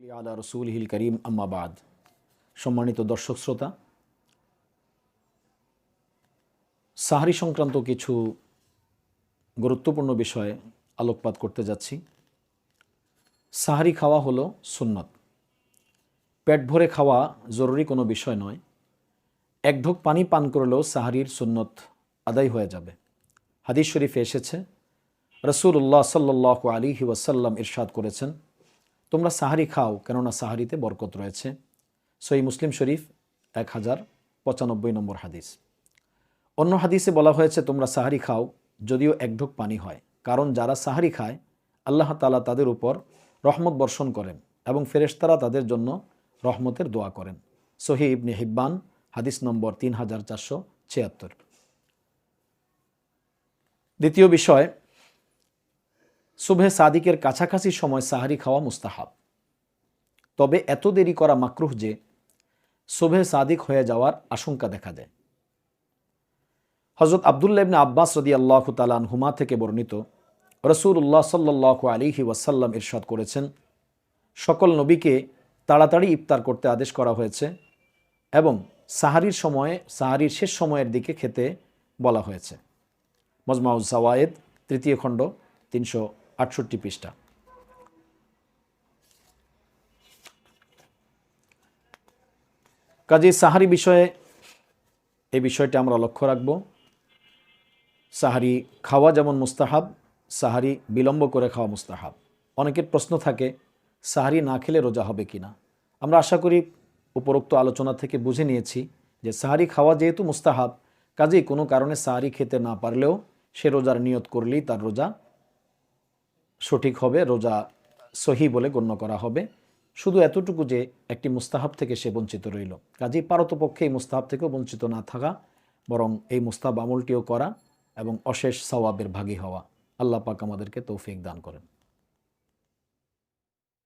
আলা রসুল হিল করিম আম্মাবাদ সম্মানিত দর্শক শ্রোতা, সাহারি সংক্রান্ত কিছু গুরুত্বপূর্ণ বিষয়ে আলোকপাত করতে যাচ্ছি। সাহারি খাওয়া হলো সুন্নত। পেট ভরে খাওয়া জরুরি কোনো বিষয় নয়। এক ঢোক পানি পান করলেও সাহারির সুন্নত আদায় হয়ে যাবে। হাদিস শরীফে এসেছে রসুল্লাহ সাল্লাহ আলী ওয়াসাল্লাম ইরশাদ করেছেন তোমরা সাহারি খাও কেননা সাহারিতে বরকত রয়েছে। সই মুসলিম শরীফ এক হাজার পঁচানব্বই নম্বর হাদিস। অন্য হাদিসে বলা হয়েছে, তোমরা সাহারি খাও যদিও এক ঢোক পানি হয়, কারণ যারা সাহারি খায়, আল্লাহ তালা তাদের উপর রহমত বর্ষণ করেন এবং ফেরেশতারা তাদের জন্য রহমতের দোয়া করেন। সহি ইবনে হিব্বান, হাদিস নম্বর তিন হাজার চারশো ছিয়াত্তর। দ্বিতীয় বিষয় শুভে সাদিকের কাছাকাছি সময় সাহারি খাওয়া মুস্তাহাব। তবে এত দেরি করা মাকরুহ যে শুভে সাদিক হয়ে যাওয়ার আশঙ্কা দেখা দেয় হজরত আবদুল্লাহ ইবনে আব্বাস রদি আল্লাহ তালান হুমা থেকে বর্ণিত রসুল্লাহ সাল্লাহ আলিহি ওয়াসাল্লাম ইরশাদ করেছেন, সকল নবীকে তাড়াতাড়ি ইফতার করতে আদেশ করা হয়েছে এবং সাহারির সময়ে, সাহারির শেষ সময়ের দিকে খেতে বলা হয়েছে। মজমাউজ জাওয়ায়েদ, তৃতীয় খণ্ড, তিনশো আটষট্টি পৃষ্ঠা। কাজে সাহারি বিষয়ে, এই বিষয়টা আমরা লক্ষ্য রাখব। সাহারি খাওয়া যেমন মুস্তাহাব, সাহারি বিলম্ব করে খাওয়া মুস্তাহাব। অনেকের প্রশ্ন থাকে, সাহারি না খেলে রোজা হবে কি না? আমরা আশা করি উপরোক্ত আলোচনা থেকে বুঝে নিয়েছি যে সাহারি খাওয়া যেহেতু মুস্তাহাব, কাজেই কোনো কারণে সাহারি খেতে না পারলেও সে রোজার নিয়ত করলেই তার রোজা সঠিক হবে, রোজা সহি বলে গণ্য করা হবে। শুধু এতটুকু যে একটি মুস্তাহাব থেকে সে বঞ্চিত রইল। কাজেই পারতপক্ষে এই মুস্তাহাব থেকেও বঞ্চিত না থাকা, বরং এই মুস্তাহাব আমলটিও করা এবং অশেষ সওয়াবের ভাগী হওয়া। আল্লাহ পাক আমাদেরকে তৌফিক দান করেন।